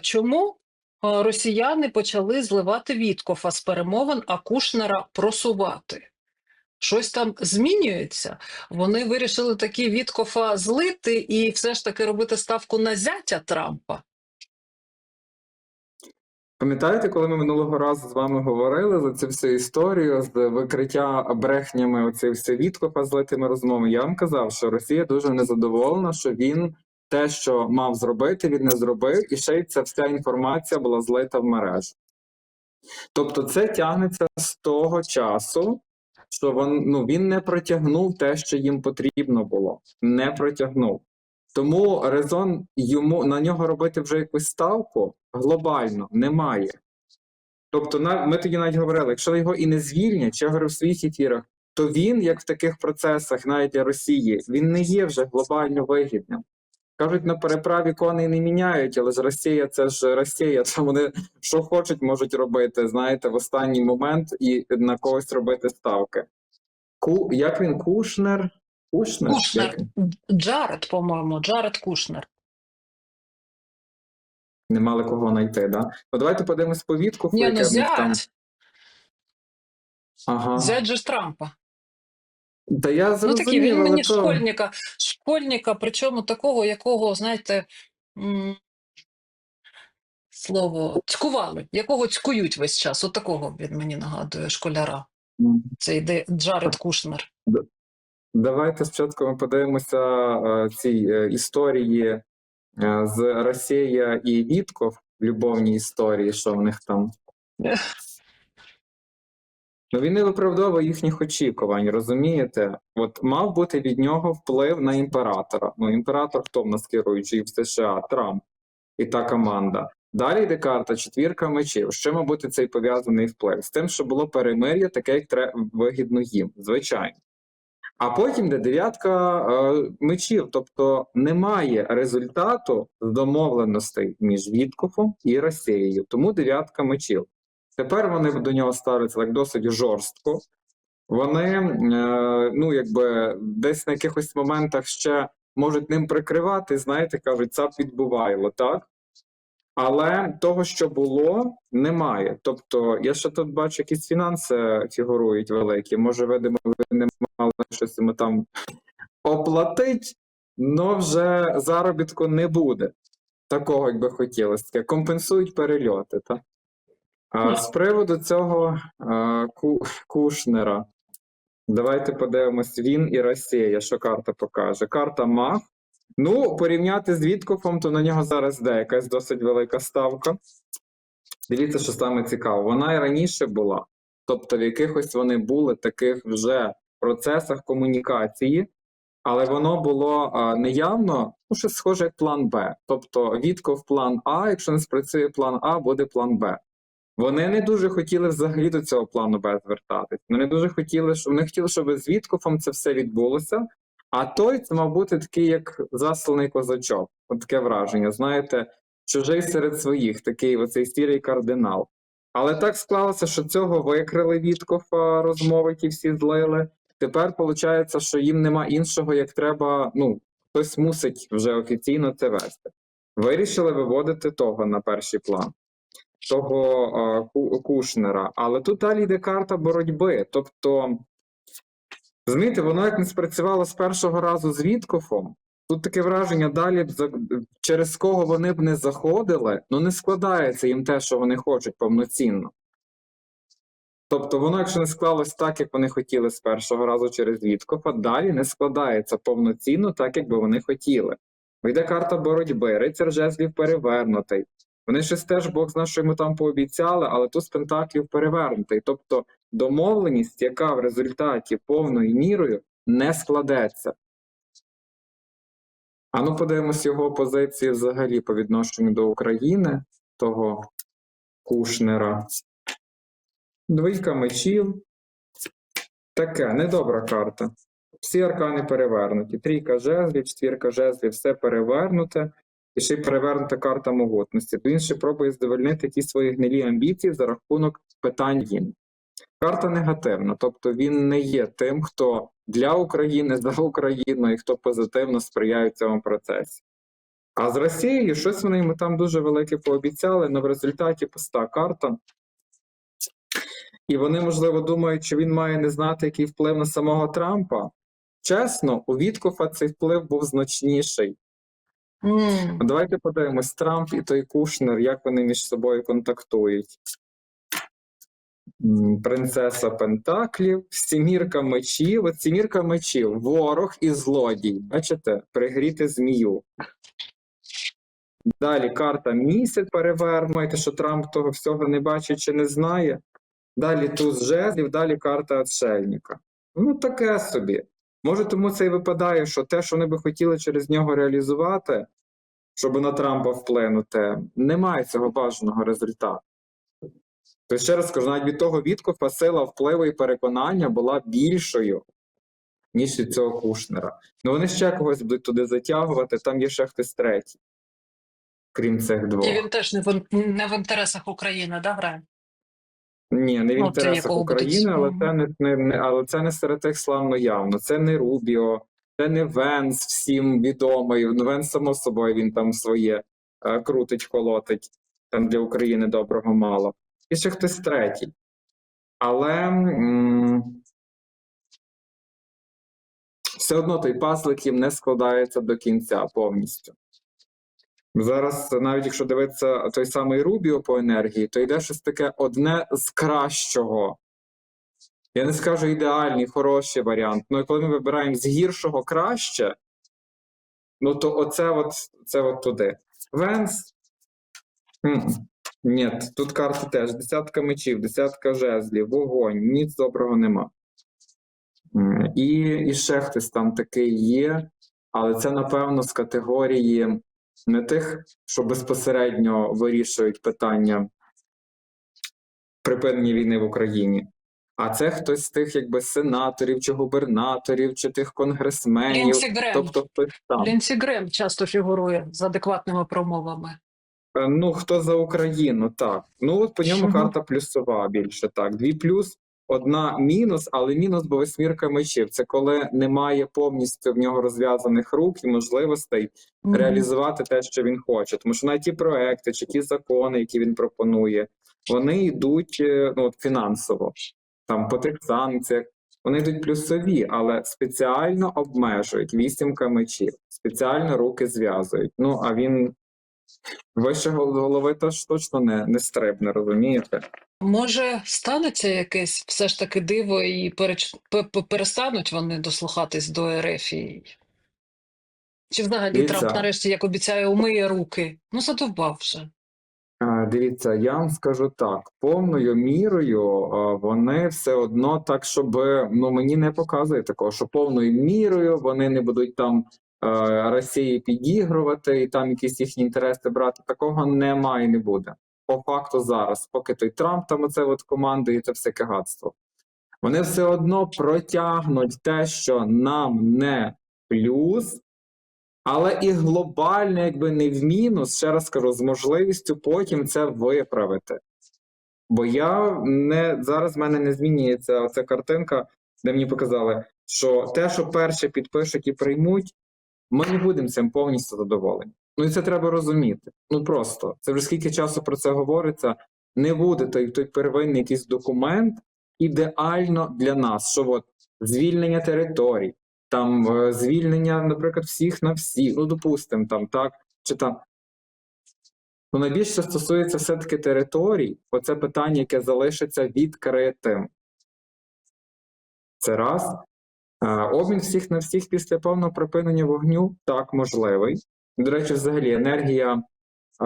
чому е, росіяни почали зливати Віткофа з перемовин, а Кушнера просувати? Щось там змінюється. Вони вирішили таки Віткофа злити і все ж таки робити ставку на зятя Трампа. Пам'ятаєте, коли ми минулого разу з вами говорили за цю всю історію з викриття брехнями оцих все Віткофа з литими розмовами? Я вам казав, що Росія дуже незадоволена, що він те, що мав зробити, він не зробив, і ще й ця вся інформація була злита в мережу. Тобто, це тягнеться з того часу, що він, ну, він не протягнув те, що їм потрібно було. Не протягнув. Тому резон йому на нього робити вже якусь ставку глобально немає. Тобто, на, ми тоді навіть говорили, якщо його і не звільнять, чи я говорю в своїх ефірах, то він, як в таких процесах, навіть Росії, він не є вже глобально вигідним. Кажуть, на переправі коней не міняють, але ж Росія це ж Росія, то вони що хочуть, можуть робити, знаєте, в останній момент і на когось робити ставки. Ку, як він Кушнер? Кушнер? Кушнер. Джаред, по-моєму, Джаред Кушнер. Не мали кого знайти, да? Ну давайте подивимось по відку. Ні, ну них там. Ага. Зять же ж Трампа. Та я Ну зрозумів, такий, він мені то... школьника, школьника, причому такого, якого, знаєте, слово цькували, якого цькують весь час. От такого він мені нагадує школяра. М. Це йде Джаред Кушнер. Давайте спочатку ми подивимося е, ці е, історії е, з Росія і Вітков, любовні історії, що в них там. Ну, він не виправдовує їхніх очікувань, розумієте? От мав бути від нього вплив на імператора. Ну, імператор хто в нас керуючий в США? Трамп і та команда. Далі йде карта четвірка мечів. З мав бути цей пов'язаний вплив? З тим, що було перемир'я, таке, як треба вигідно їм, звичайно. А потім йде дев'ятка е, мечів, тобто немає результату домовленостей між Віткофом і Росією. Тому дев'ятка мечів. Тепер вони до нього ставляться так досить жорстко. Вони, е, ну якби десь на якихось моментах ще можуть ним прикривати, знаєте, кажуть, цап відбувайло, так? Але того, що було, немає. Тобто, я ще тут бачу, якісь фінанси фігурують великі. Може, видимо, ви не мали щось йому там оплатить, але вже заробітку не буде. Такого, як би хотілося. Компенсують перельоти. Так? А з приводу цього а, ку, Кушнера. Давайте подивимось, він і Росія. Що карта покаже? Карта Маг. Ну, порівняти з Віткофом, то на нього зараз йде якась досить велика ставка. Дивіться, що саме цікаво. Вона і раніше була. Тобто, в якихось вони були таких вже процесах комунікації, але воно було а, неявно, ну, щось схоже як план Б. Тобто, Вітков план А, якщо не спрацює план А, буде план Б. Вони не дуже хотіли взагалі до цього плану Б звертатись. Вони дуже хотіли, щоб вони хотіли, щоб з Віткофом це все відбулося. А той це мав бути такий, як засланий козачок. От таке враження. Знаєте, чужий серед своїх, такий оцей сірий кардинал. Але так склалося, що цього викрили Віткофа, розмови ті всі злили. Тепер виходить, що їм нема іншого, як треба. Ну, хтось мусить вже офіційно це вести. Вирішили виводити того на перший план того Кушнера. Але тут далі йде карта боротьби. Тобто, розумієте, воно як не спрацювало з першого разу з Віткофом. Тут таке враження далі, через кого вони б не заходили, ну не складається їм те, що вони хочуть повноцінно. Тобто, воно, якщо не склалось так, як вони хотіли з першого разу через Віткофа, далі не складається повноцінно, так, як би вони хотіли. Йде карта боротьби, рицар жезлів перевернутий. Вони щось теж Бог знає, що йому там пообіцяли, але тут з пентаклів перевернутий. Тобто домовленість, яка в результаті повною мірою не складеться. А ну подивимось його позиції взагалі по відношенню до України, того Кушнера. Двійка мечів. Таке, недобра карта. Всі аркани перевернуті. Трійка жезлів, четвірка жезлів, все перевернуте. І ще й перевернута карта могутності. То він ще пробує задовольнити ті свої гнилі амбіції за рахунок питань їм. Карта негативна, тобто він не є тим, хто для України, за Україну і хто позитивно сприяє цьому процесі. А з Росією щось вони йому там дуже велике пообіцяли, але в результаті пуста карта. І вони, можливо, думають, що він має не знати, який вплив на самого Трампа. Чесно, у Віткофа цей вплив був значніший. М. Давайте подивимось, Трамп і той Кушнер, як вони між собою контактують. Принцеса Пентаклів, сімірка мечів. От сімірка мечів, ворог і злодій. Бачите, пригріти змію. Далі карта місяць перевернуєте, що Трамп того всього не бачить чи не знає. Далі туз жезлів, далі карта отшельника. Ну, таке собі. Може, тому це і випадає, що те, що вони би хотіли через нього реалізувати, щоб на Трампа вплинути, немає цього бажаного результату. Тобто, ще раз скажу, навіть від того Віткофа сила впливу і переконання була більшою, ніж від цього Кушнера. Ну вони ще когось будуть туди затягувати, там є ще хтось третій, крім цих двох. І він теж не в, не в інтересах України, да, грає? Ні, не в Ну, інтересах будуть? України, але це не, не, не але це не серед тих славно явно. Це не Рубіо, це не Венс, всім відомий. Ну, Венс, само собою, він там своє е, крутить, колотить. Там для України доброго мало. І ще хтось третій. Але м- все одно той пазлик їм не складається до кінця повністю. Зараз, навіть якщо дивитися той самий Рубіо по енергії, то йде щось таке одне з кращого. Я не скажу ідеальний, хороший варіант. Ну і коли ми вибираємо з гіршого краще, ну то оце от, це от туди. Венс. Ні, тут карти теж. Десятка мечів, десятка жезлів, вогонь, ніц доброго нема. І, і ще хтось там такий є, але це, напевно, з категорії не тих, що безпосередньо вирішують питання припинення війни в Україні, а це хтось з тих, якби сенаторів чи губернаторів, чи тих конгресменів, Лінсі Грем. тобто хтось там. Лінсі Грем часто фігурує з адекватними промовами. Е, Ну, хто за Україну, так. Ну, от по ньому Мгм. карта плюсова більше, так. Дві плюс, одна мінус, але мінус, бо восьмірка мечів. Це коли немає повністю в нього розв'язаних рук і можливостей Мгм. реалізувати те, що він хоче. Тому що навіть ті проекти чи ті закони, які він пропонує, вони йдуть е, ну, фінансово, там по тих санкціях. Вони йдуть плюсові, але спеціально обмежують вісімка мечів, спеціально руки зв'язують. Ну а він вище гол- голови теж точно не, не стрибне, розумієте? Може, станеться якесь все ж таки диво і переч... пе- пе- перестануть вони дослухатись до РФ? І... Чи взагалі Дивіться. Трамп нарешті, як обіцяє, умиє руки? Ну, задовбав вже. Дивіться, я вам скажу так: повною мірою вони все одно так, щоб ну мені не показує такого, що повною мірою вони не будуть там Росії підігрувати і там якісь їхні інтереси брати. Такого немає і не буде. По факту зараз, поки той Трамп там оце от командує, це все кагатство. Вони все одно протягнуть те, що нам не плюс, але і глобально, якби не в мінус, ще раз кажу, з можливістю потім це виправити. Бо я не зараз в мене не змінюється оця картинка, де мені показали, що те, що перше підпишуть і приймуть, ми не будемо цим повністю задоволені. Ну і це треба розуміти. Ну просто це вже скільки часу про це говориться. Не буде той, той первинний якийсь документ ідеально для нас, що от звільнення територій, там е, звільнення, наприклад, всіх на всіх, ну допустимо, там так чи там. Ну, найбільше стосується все-таки територій, оце питання, яке залишиться відкритим. Це раз. Е, Обмін всіх на всіх після повного припинення вогню так можливий. До речі, взагалі енергія е,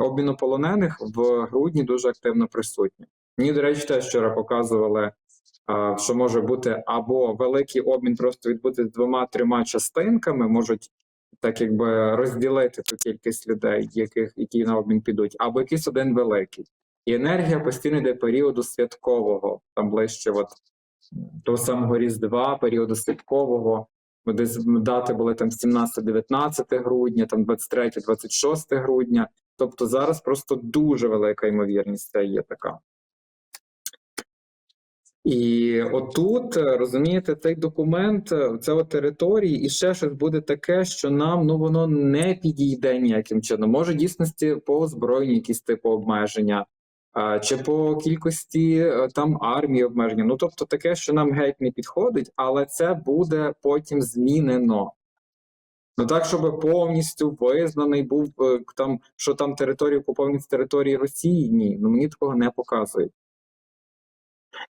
обміну полонених в грудні дуже активно присутня. Мені, до речі, теж вчора показували, е, що може бути або великий обмін просто відбути з двома-трьома частинками, можуть так якби розділити ту кількість людей, яких, які на обмін підуть, або якийсь один великий. І енергія постійно йде періоду святкового, там ближче от того самого Різдва, періоду святкового. Десь дати були там 17-19 грудня, там 23-26 грудня. Тобто зараз просто дуже велика ймовірність є така. І отут, е, розумієте, цей документ, е, це от території, і ще щось буде таке, що нам ну воно не підійде ніяким чином. Може, в дійсності по озброєнню якісь типу обмеження, чи по кількості е, там армії обмеження. Ну тобто таке, що нам геть не підходить, але це буде потім змінено. Ну так, щоб повністю визнаний був е, там, що там території окуповані з території Росії, ні. Ну мені такого не показують.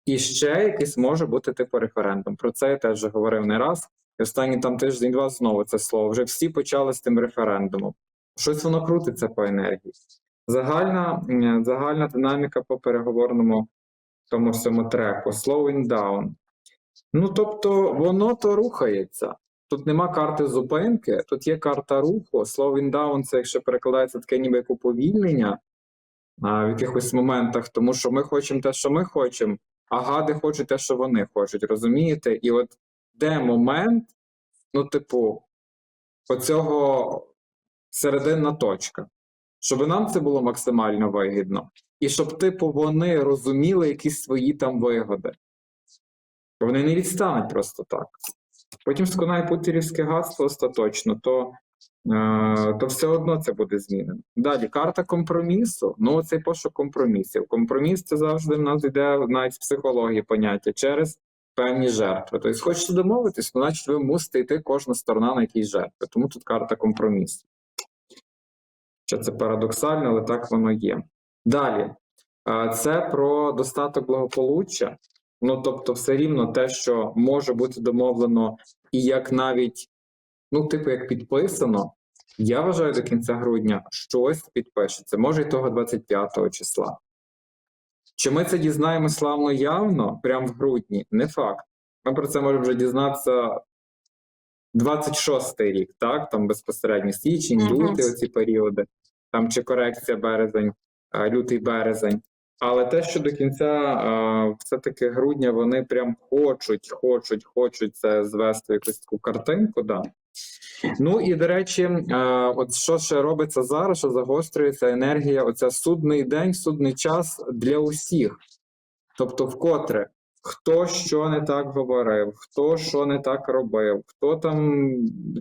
І ще якийсь може бути типу референдум. Про це я теж говорив не раз. І останні там тиждень-два знову це слово. Вже всі почали з тим референдумом. Щось воно крутиться по енергії. Загальна, загальна динаміка по переговорному тому всьому треку. Slowing down. Ну тобто, воно то рухається. Тут нема карти зупинки, тут є карта руху. Slowing down це якщо перекладається таке ніби як уповільнення а, в якихось моментах, тому що ми хочемо те, що ми хочемо, а гади хочуть те, що вони хочуть, розумієте? І от де момент, ну, типу, оцього серединна точка, щоб нам це було максимально вигідно, і щоб, типу, вони розуміли якісь свої там вигоди. Вони не відстануть просто так. Потім сконає путірівське гадство остаточно, то, е, то все одно це буде змінено. Далі, карта компромісу. Ну, цей пошук компромісів. Компроміс це завжди в нас йде навіть з психології поняття через певні жертви. Тобто, хочете домовитись, ну, значить, ви мусите йти кожна сторона на якісь жертви. Тому тут карта компромісу. Що це парадоксально, але так воно є. Далі, це про достаток благополуччя. Ну, тобто, все рівно те, що може бути домовлено, і як навіть, ну, типу, як підписано, я вважаю до кінця грудня щось підпишеться, може і того 25 числа. Чи ми це дізнаємо славно явно, прямо в грудні? Не факт. Ми про це можемо вже дізнатися 26-й рік, так? Там безпосередньо січень, Мгм. лютий, оці періоди, там чи корекція березень, е, лютий березень. Але те, що до кінця е, все-таки грудня вони прям хочуть, хочуть, хочуть це звести в якусь таку картинку, да. Ну і до речі, е, от що ще робиться зараз, що загострюється енергія, оця судний день, судний час для усіх. Тобто, вкотре, хто що не так говорив, хто що не так робив, хто там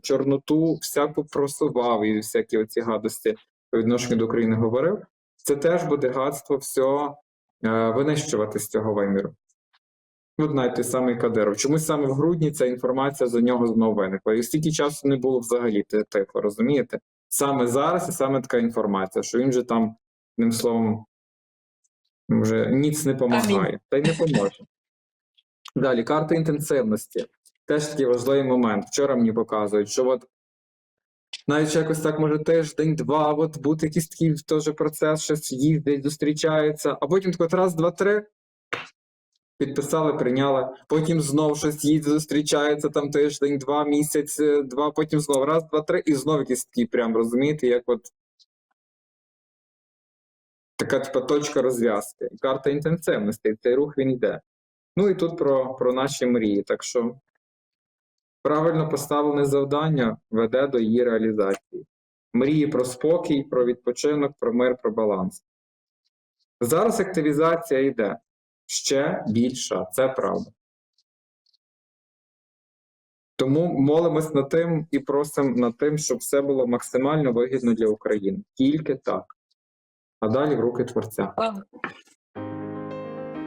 чорноту всяку просував і всякі оці гадості по відношенню до України говорив, це теж буде гадство все е, винищувати з цього виміру. От навіть той самий Кадиров. Чомусь саме в грудні ця інформація за нього знову виникла. І стільки часу не було взагалі ти- тихо, розумієте? Саме зараз і саме така інформація, що він же там, одним словом, вже ніц не допомагає, та й не поможе. Далі, карта інтенсивності. Теж такий важливий момент. Вчора мені показують, що от навіть якось так може тиждень-два, от бути якийсь такий теж процес, щось їздить, зустрічаються, а потім так от раз, два, три. Підписали, прийняли, потім знов щось їде, зустрічається там тиждень, два, місяць, е, два, потім знов раз, два, три, і знов якийсь такий прям, розумієте, як от така типа точка розв'язки. Карта інтенсивності, цей рух він йде. Ну і тут про, про наші мрії. Так що правильно поставлене завдання веде до її реалізації. Мрії про спокій, про відпочинок, про мир, про баланс. Зараз активізація йде ще більша, це правда. Тому молимось над тим і просимо над тим, щоб все було максимально вигідно для України. Тільки так. А далі в руки Творця.